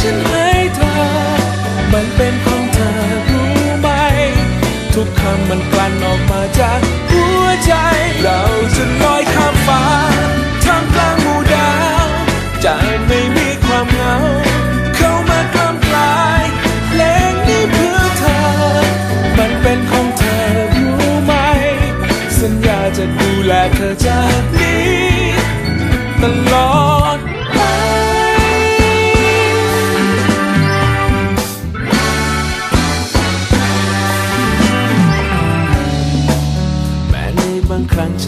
ฉันให้เธอ มันเป็นของเธอรู้ไหม ทุกคำมันกลั่นออกมาจากหัวใจ เราจะลอยข้ามฟ้าท่ามกลางหมู่ดาวจะไม่มีความเหงา เข้ามากล้ำกลายเพลงนี้เพื่อเธอ มันเป็นของเธอรู้ไหม สัญญาจะดูแลเธอจากนี้ตลอด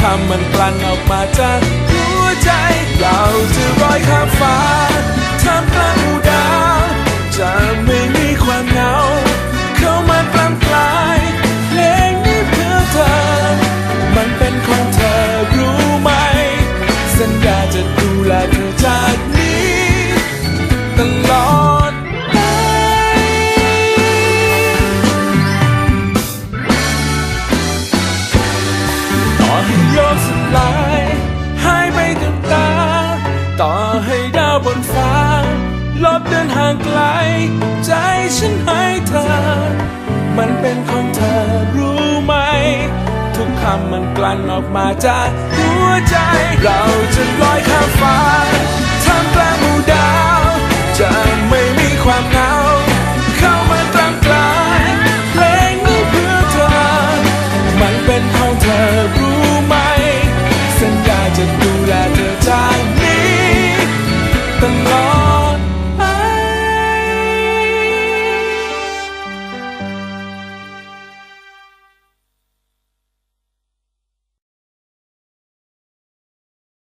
คำมันกลั่นออกมาจากหัวใจ เราจะลอยข้ามฟ้าท่ามกลางห ลกสลายหายไปกับตา ต่อให้ดาวบนฟ้า ลบเดินห่างไกล ใจฉันให้เธอ มันเป็นของเธอรู้ไหม ทุกคำมันกลั่นออกมาจากหัวใจเรา